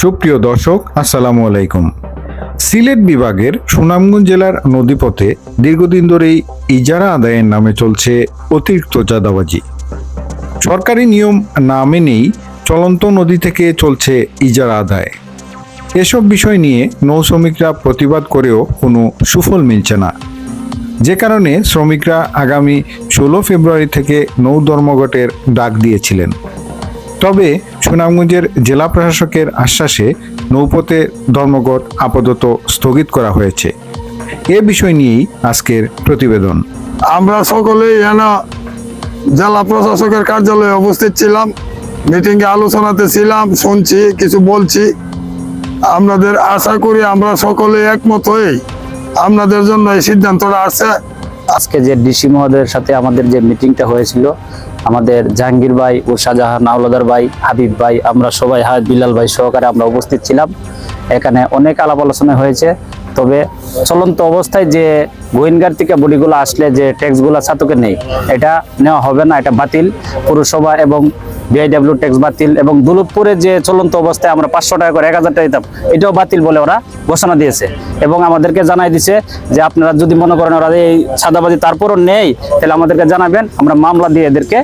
সুপ্রিয় দর্শক, আসসালামু আলাইকুম। সিলেট বিভাগের সুনামগঞ্জ জেলার নদীপথে দীর্ঘদিন ধরেই ইজারা আদায়ের নামে চলছে অতিরিক্ত চাঁদাবাজি। সরকারি নিয়ম না মেনেই চলন্ত নদী থেকে চলছে ইজারা আদায়। এসব বিষয় নিয়ে নৌ শ্রমিকরা প্রতিবাদ করেও কোনো সুফল মিলছে না। যে কারণে শ্রমিকরা আগামী ষোলো ফেব্রুয়ারি থেকে নৌ ধর্মঘটের ডাক দিয়েছিলেন। তবে সুনামগঞ্জের জেলা প্রশাসকের আশ্বাসে নৌপথে ধর্মঘট আপাতত স্থগিত করা হয়েছে। এ বিষয় নিয়েই আজকের প্রতিবেদন। আমরা সকলেই যেন জেলা প্রশাসকের কার্যালয়ে উপস্থিত ছিলাম মিটিংয়ে আলোচনাতে ছিলাম, শুনছি, কিছু বলছি। আপনাদের আশা করি আমরা সকলে একমত হয়ে আপনাদের জন্য এই সিদ্ধান্তটা আসছে। আজকে যে ডিসি মহোদয়ের সাথে আমাদের যে মিটিংটা হয়েছিল, আমাদের জাহাঙ্গীর ভাই ও শাহজাহান আওলাদার ভাই, হাবিব ভাই, আমরা সবাই হায়, বিলাল ভাই সহকারে আমরা উপস্থিত ছিলাম। এখানে অনেক আলাপ আলোচনা হয়েছে। তবে চলন্ত অবস্থায় যে গোয়েনগার থেকে বডিগুলো আসলে যে ট্যাক্সগুলো ছাতুকে নেই, এটা নেওয়া হবে না, এটা বাতিল। পুরসভা এবং বিআইডব্লিউ ট্যাক্স বাতিল এবং দুলুকপুরে যে চলন্ত অবস্থায় আমরা পাঁচশো টাকা করে, এক হাজার টাকা দিতাম, এটাও বাতিল বলে ওরা ঘোষণা দিয়েছে। এবং আমাদেরকে জানাই দিছে যে আপনারা যদি মনে করেন ওরা এই সাদাবাজি তারপরও নেই, তাহলে আমাদেরকে জানাবেন, আমরা মামলা দিয়ে এদেরকে,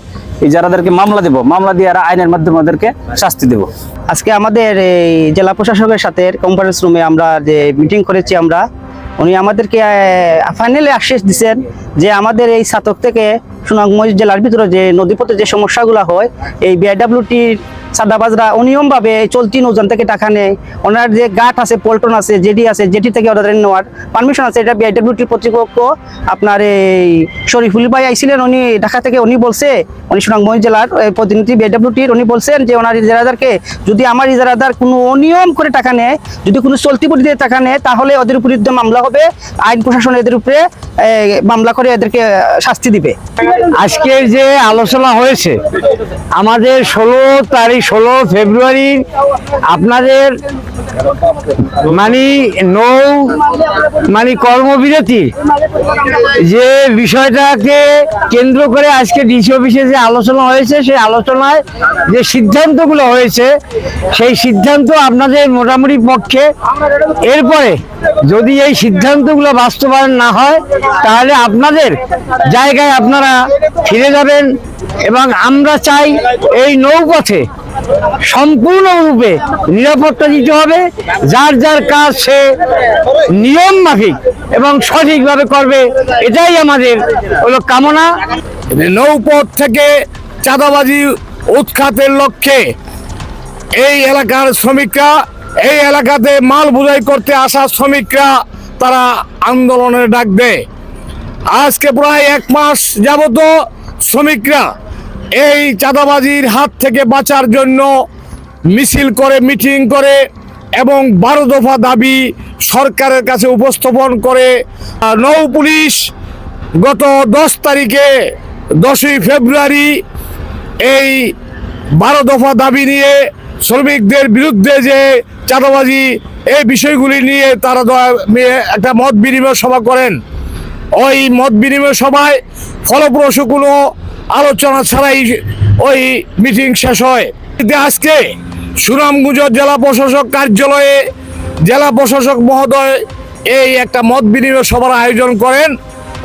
এই যারাদেরকে মামলা দেব, মামলা দিয়ে এরা আইনের মাধ্যমে ওদেরকে শাস্তি দেব। আজকে আমাদের এই জেলা প্রশাসকের সাথে কনফারেন্স রুমে আমরা যে মিটিং করেছি আমরা উনি আমাদেরকে ফাইনালি আশ্বাস দিচ্ছেন যে আমাদের এই ছাতক থেকে সুনামগঞ্জ জেলার ভিতরে যে নদীপথে যে সমস্যাগুলো হয়, এই বিআইডাব্লিউটির সাদাবাজরা অনিয়মভাবে চলতি নৌজান থেকে টাকা নেয়। ওনার যে গাঠ আছে, পল্টন আছে, জেডি আছে জেডি থেকে ওদের নেওয়ার পারমিশন আছে, এটা বিআইডাব্লিউটির কর্তৃপক্ষ আপনার এই শরীফুল ভাই আইছিলেন, উনি ঢাকা থেকে, উনি বলছে, উনি সুনামগঞ্জ জেলার প্রতিনিধি বিআইডাব্লিউটির উনি বলছেন যে ওনার ইজারাদারকে যদি আমার ইজারাদার কোনো অনিয়ম করে টাকা নেয়, যদি কোনো চলতি পদ্ধতিতে টাকা নেয়, তাহলে ওদের বিরুদ্ধে মামলা হবে। আইন প্রশাসন এদের উপরে মামলা করে এদেরকে শাস্তি দিবে। আজকের যে আলোচনা হয়েছে, আমাদের ষোলো তারিখ ষোলো ফেব্রুয়ারি আপনাদের মানে নৌ মানে কর্মবিরতি যে বিষয়টাকে কেন্দ্র করে আজকে ডিসি অফিসে যে আলোচনা হয়েছে, সেই আলোচনায় যে সিদ্ধান্তগুলো হয়েছে, সেই সিদ্ধান্ত আপনাদের মোটামুটি পক্ষে। এরপরে যদি এই সিদ্ধান্তগুলো বাস্তবায়ন না হয়, তাহলে আপনাদের জায়গায় আপনারা ফিরে যাবেন এবং আমরা চাই এই নৌপথে সম্পূর্ণরূপে নিরাপত্তা দিতে হবে। যার যার কাজ সে নিয়ম মাফিক এবং সঠিকভাবে করবে, এটাই আমাদের হলো কামনা। নৌপথ থেকে চাঁদাবাজি উৎখাতের লক্ষ্যে এই এলাকার শ্রমিকরা, এই এলাকাতে মাল বোঝাই করতে আসা শ্রমিকরা তারা আন্দোলনের ডাক দেয়। আজকে প্রায় এক মাস যাবত শ্রমিকরা এই চাঁদাবাজির হাত থেকে বাঁচার জন্য মিছিল করে, মিটিং করে এবং বারো দফা দাবি সরকারের কাছে উপস্থাপন করে। নৌ পুলিশ গত দশ তারিখে দশই ফেব্রুয়ারি এই বারো দফা দাবি নিয়ে শ্রমিকদের বিরুদ্ধে যে চাঁদাবাজি, এই বিষয়গুলি নিয়ে তারা একটা মত বিনিময় সভা করেন। ওই মত বিনিময় সভায় ফলপ্রসূ কোনো আলোচনা ছাড়াই ওই মিটিং শেষ হয়। আজকে সুনামগঞ্জ জেলা প্রশাসক কার্যালয়ে জেলা প্রশাসক মহোদয় এই একটা মত বিনিময় সভার আয়োজন করেন।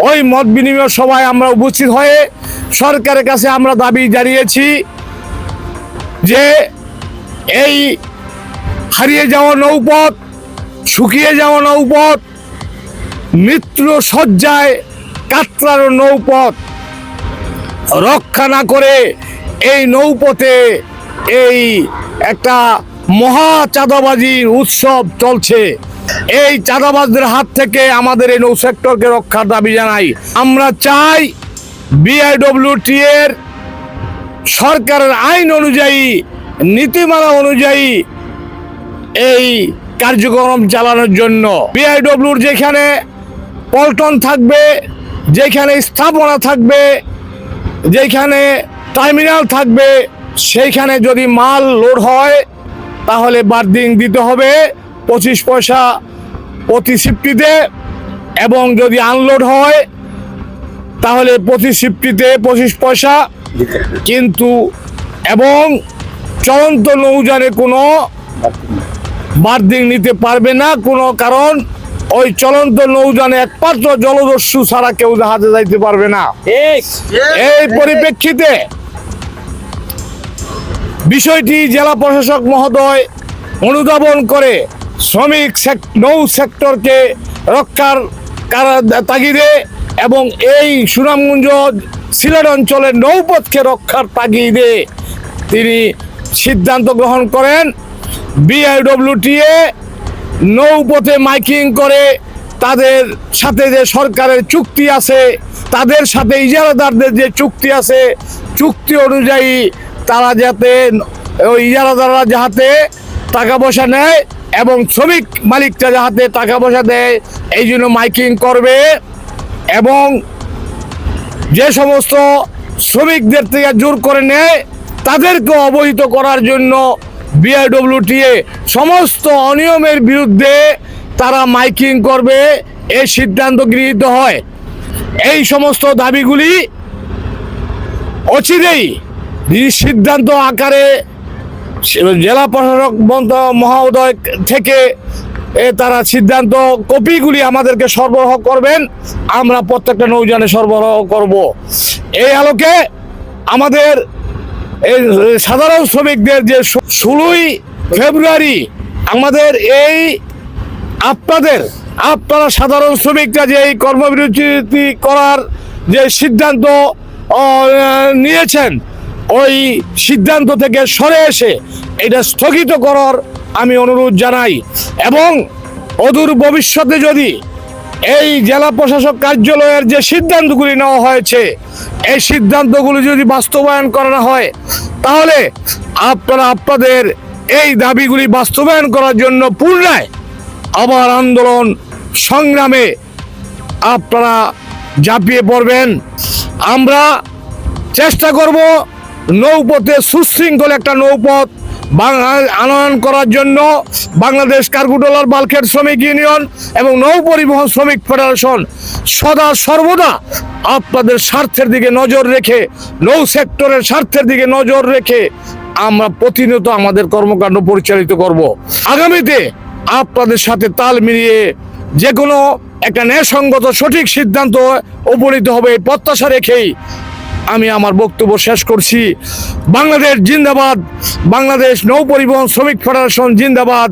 ওই মত বিনিময় সভায় আমরা উপস্থিত হয়ে সরকারের কাছে আমরা দাবি জানিয়েছি যে এই হারিয়ে যাওয়া নৌপথ, শুকিয়ে যাওয়া নৌপথ মৃত্যু সজ্জায় কাতরার নৌপথ রক্ষা না করে এই নৌপথে এই একটা মহা চাঁদাবাজির উৎসব চলছে। এই চাঁদাবাজদের হাত থেকে আমাদের এই নৌ সেক্টরকে রক্ষার দাবি জানাই। আমরা চাই বিআইডব্লিউটি এর সরকারের আইন অনুযায়ী, নীতিমালা অনুযায়ী এই কার্যক্রম চালানোর জন্য। বিআইডব্লিউর যেখানে পল্টন থাকবে, যেখানে স্থাপনা থাকবে যেখানে টার্মিনাল থাকবে, সেইখানে যদি মাল লোড হয়, তাহলে বার্দিং দিতে হবে পঁচিশ পয়সা প্রতি সিফটিতে এবং যদি আনলোড হয়, তাহলে প্রতি সিফটিতে পঁচিশ পয়সা। কিন্তু এবং চলন্ত নৌযানে কোনো বার্দিং নিতে পারবে না, কোনো কারণ ওই চলন্ত নৌযানে একমাত্র জলদস্যু ছাড়া কেউ জাহাজে যাইতে পারবে না। এই পরিপ্রেক্ষিতে বিষয়টি জেলা প্রশাসক মহোদয় অনুধাবন করে শ্রমিক নৌ সেক্টরকে রক্ষার তাগিদে এবং এই সুনামগঞ্জ সিলেট অঞ্চলের নৌপথকে রক্ষার তাগিদে তিনি সিদ্ধান্ত গ্রহণ করেন। বিআইডব্লিউটিএ নৌপথে মাইকিং করে, তাদের সাথে যে সরকারের চুক্তি আছে, তাদের সাথে ইজারাদারদের যে চুক্তি আছে, চুক্তি অনুযায়ী তারা যাতে ওই ইজারাদাররা যাহাতে টাকা পয়সা নেয় এবং শ্রমিক মালিকটা যাহাতে টাকা পয়সা দেয়, এই জন্য মাইকিং করবে এবং যে সমস্ত শ্রমিকদের থেকে জোর করে নেয় তাদেরকে অবহিত করার জন্য বিআইডব্লিউটিএ সমস্ত অনিয়মের বিরুদ্ধে তারা মাইকিং করবে এই সিদ্ধান্ত গৃহীত হয়। এই সমস্ত দাবিগুলি অচিরেই সিদ্ধান্ত আকারে জেলা প্রশাসক মহোদয় থেকে এ তারা সিদ্ধান্ত কপিগুলি আমাদেরকে সরবরাহ করবেন, আমরা প্রত্যেকটা নৌযানে সরবরাহ করব। এই আলোকে আমাদের এই সাধারণ শ্রমিকদের যে ষোলোই ফেব্রুয়ারি আমাদের এই আপনাদের, আপনারা সাধারণ শ্রমিকরা যে এই কর্মবিরতি করার যে সিদ্ধান্ত নিয়েছেন, ওই সিদ্ধান্ত থেকে সরে এসে এটা স্থগিত করার আমি অনুরোধ জানাই। এবং অদূর ভবিষ্যতে যদি এই জেলা প্রশাসক কার্যালয়ের যে সিদ্ধান্তগুলি নেওয়া হয়েছে, এই সিদ্ধান্তগুলি যদি বাস্তবায়ন করা হয়, তাহলে আপনারা আপনাদের এই দাবিগুলি বাস্তবায়ন করার জন্য পুনরায় আবার আন্দোলন সংগ্রামে আপনারা ঝাঁপিয়ে পড়বেন। আমরা চেষ্টা করব নৌপথে সুশৃঙ্খল একটা নৌপথ আনয়ন করার জন্য বাংলাদেশ কার্গুডলার বালখেট শ্রমিক ইউনিয়ন এবং নৌ পরিবহন শ্রমিক ফেডারেশন সদা সর্বদা আপনাদের স্বার্থের দিকে নজর রেখে, নৌ সেক্টরের স্বার্থের দিকে নজর রেখে আমরা প্রতিনিয়ত আমাদের কর্মকাণ্ড পরিচালিত করব। আগামীতে আপনাদের সাথে তাল মিলিয়ে যে কোনো একটা ন্যায়সঙ্গত সঠিক সিদ্ধান্ত উপনীত হবে এই প্রত্যাশা রেখেই আমি আমার বক্তব্য শেষ করছি। বাংলাদেশ জিন্দাবাদ, বাংলাদেশ নৌ পরিবহন শ্রমিক ফেডারেশন জিন্দাবাদ,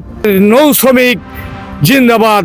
নৌ শ্রমিক জিন্দাবাদ।